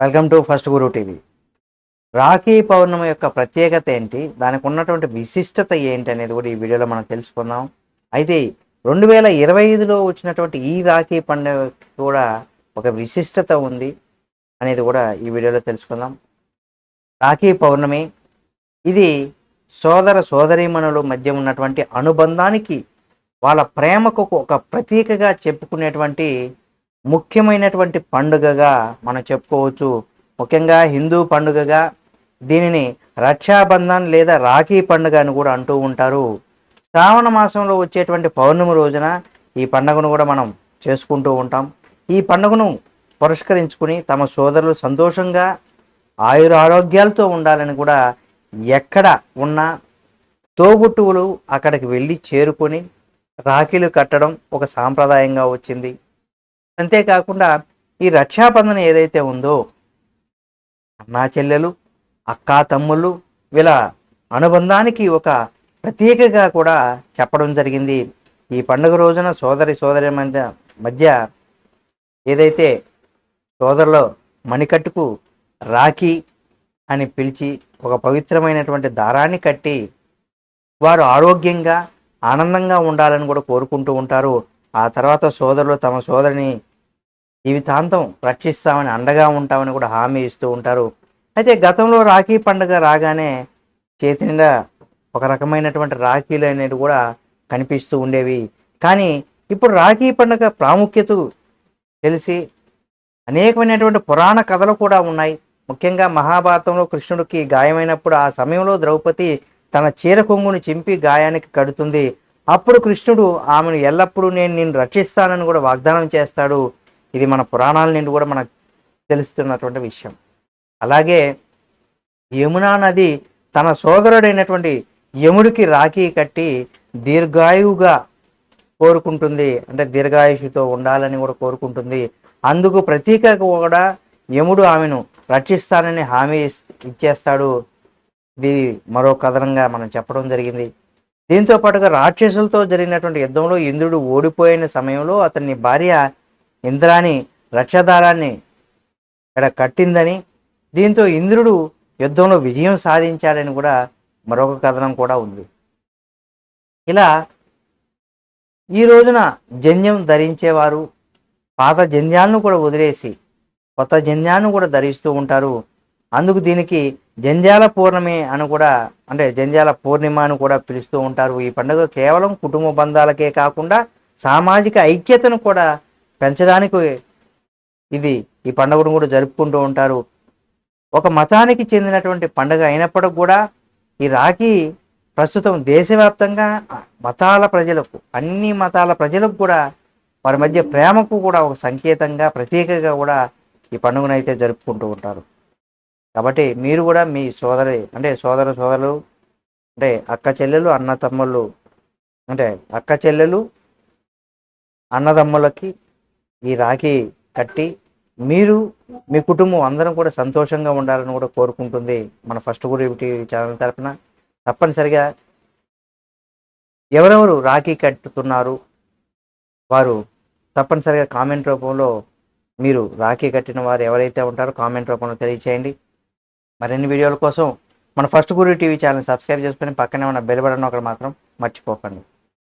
Welcome to first Guru TV. Rakhi Pournami యొక్క ప్రత్యేకత ఏంటి? దానికి ఉన్నటువంటి విశిష్టత ఏంటి అనేది కూడా ఈ వీడియోలో మనం తెలుసుకుందాం. అయితే రెండు వేల ఇరవై ఐదులో వచ్చినటువంటి ఈ రాఖీ పండుగ కూడా ఒక విశిష్టత ఉంది అనేది కూడా ఈ వీడియోలో తెలుసుకుందాం. రాఖీ పౌర్ణమి ఇది సోదర సోదరీమణుల మధ్య ఉన్నటువంటి అనుబంధానికి వాళ్ళ ప్రేమకు ఒక ప్రతీకగా చెప్పుకునేటువంటి ముఖ్యమైనటువంటి పండుగగా మనం చెప్పుకోవచ్చు. ముఖ్యంగా హిందూ పండుగగా దీనిని రక్షాబంధన్ లేదా రాఖీ పండుగ అని కూడా అంటూ ఉంటారు. శ్రావణ మాసంలో వచ్చేటువంటి పౌర్ణమి రోజున ఈ పండుగను కూడా మనం చేసుకుంటూ ఉంటాం. ఈ పండుగను పురస్కరించుకుని తమ సోదరులు సంతోషంగా ఆయుర ఆరోగ్యాలతో ఉండాలని కూడా ఎక్కడ ఉన్నా తోబుట్టువులు అక్కడికి వెళ్ళి చేరుకొని రాఖీలు కట్టడం ఒక సాంప్రదాయంగా వచ్చింది. అంతేకాకుండా ఈ రక్షాబంధన ఏదైతే ఉందో అన్నా చెల్లెలు అక్కా తమ్ముళ్ళు వీళ్ళ అనుబంధానికి ఒక ప్రత్యేకగా కూడా చెప్పడం జరిగింది. ఈ పండుగ రోజున సోదరి సోదరి మధ్య మధ్య ఏదైతే సోదరులో మణికట్టుకు రాఖీ అని పిలిచి ఒక పవిత్రమైనటువంటి దారాన్ని కట్టి వారు ఆరోగ్యంగా ఆనందంగా ఉండాలని కూడా కోరుకుంటూ ఉంటారు. ఆ తర్వాత సోదరులు తమ సోదరిని జీవితాంతం రక్షిస్తామని అండగా ఉంటామని కూడా హామీ ఇస్తూ ఉంటారు. అయితే గతంలో రాఖీ పండుగ రాగానే చేతి నిండా ఒక రకమైనటువంటి రాఖీలు అనేవి కూడా కనిపిస్తూ ఉండేవి. కానీ ఇప్పుడు రాఖీ పండుగ ప్రాముఖ్యత తెలిసి అనేకమైనటువంటి పురాణ కథలు కూడా ఉన్నాయి. ముఖ్యంగా మహాభారతంలో కృష్ణుడికి గాయమైనప్పుడు ఆ సమయంలో ద్రౌపది తన చీర కొంగుని చింపి గాయానికి కడుతుంది. అప్పుడు కృష్ణుడు ఆమెను ఎల్లప్పుడూ నేను నిన్ను రక్షిస్తానని కూడా వాగ్దానం చేస్తాడు. ఇది మన పురాణాల నుండి కూడా మనకు తెలుస్తున్నటువంటి విషయం. అలాగే యమునా నది తన సోదరుడైనటువంటి యముడికి రాఖీ కట్టి దీర్ఘాయువుగా కోరుకుంటుంది. అంటే దీర్ఘాయుషుతో ఉండాలని కూడా కోరుకుంటుంది. అందుకు ప్రతీక కూడా యముడు ఆమెను రక్షిస్తానని హామీ ఇచ్చేస్తాడు. ఇది మరో కథనంగా మనం చెప్పడం జరిగింది. దీంతో పాటుగా రాక్షసులతో జరిగినటువంటి యుద్ధంలో ఇంద్రుడు ఓడిపోయిన సమయంలో అతని భార్య ఇంద్రాని రక్షదారాన్ని ఇక్కడ కట్టిందని. దీంతో ఇంద్రుడు యుద్ధంలో విజయం సాధించాడని కూడా మరొక కథనం కూడా ఉంది. ఇలా ఈ రోజున జన్యం ధరించేవారు పాత జంధ్యాలను కూడా వదిలేసి కొత్త జంధ్యాలను కూడా ధరిస్తూ ఉంటారు. అందుకు దీనికి జంధ్యాల పూర్ణమి అని కూడా అంటే జంధ్యాల పూర్ణిమ అని కూడా పిలుస్తూ ఉంటారు. ఈ పండుగ కేవలం కుటుంబ బంధాలకే కాకుండా సామాజిక ఐక్యతను కూడా పెంచడానికి ఇది ఈ పండుగను కూడా జరుపుకుంటూ ఉంటారు. ఒక మతానికి చెందినటువంటి పండుగ అయినప్పటికి కూడా ఈ రాఖీ ప్రస్తుతం దేశవ్యాప్తంగా మతాల ప్రజలకు అన్ని మతాల ప్రజలకు కూడా వారి మధ్య ప్రేమకు కూడా ఒక సంకేతంగా ప్రత్యేకంగా కూడా ఈ పండుగను అయితే జరుపుకుంటూ ఉంటారు. కాబట్టి మీరు కూడా మీ సోదరి అంటే సోదర సోదరులు అంటే అక్క చెల్లెలు అన్న తమ్ముళ్ళు అంటే అక్క చెల్లెలు అన్నదమ్ములకి ఈ రాఖీ కట్టి మీరు మీ కుటుంబం అందరం కూడా సంతోషంగా ఉండాలని కూడా కోరుకుంటుంది మన ఫస్ట్ కూడా టీవీ ఛానల్ తరపున తప్పనిసరిగా ఎవరెవరు రాఖీ కట్టుతున్నారు వారు తప్పనిసరిగా కామెంట్ రూపంలో మీరు రాఖీ కట్టిన వారు ఎవరైతే ఉంటారో కామెంట్ రూపంలో తెలియచేయండి. మరిన్ని వీడియోల కోసం మన first Guru TV channel subscribe చేసుకొని పక్కనే ఉన్న బెల్ బటన్ ఒకటి మాత్రం మర్చిపోకండి.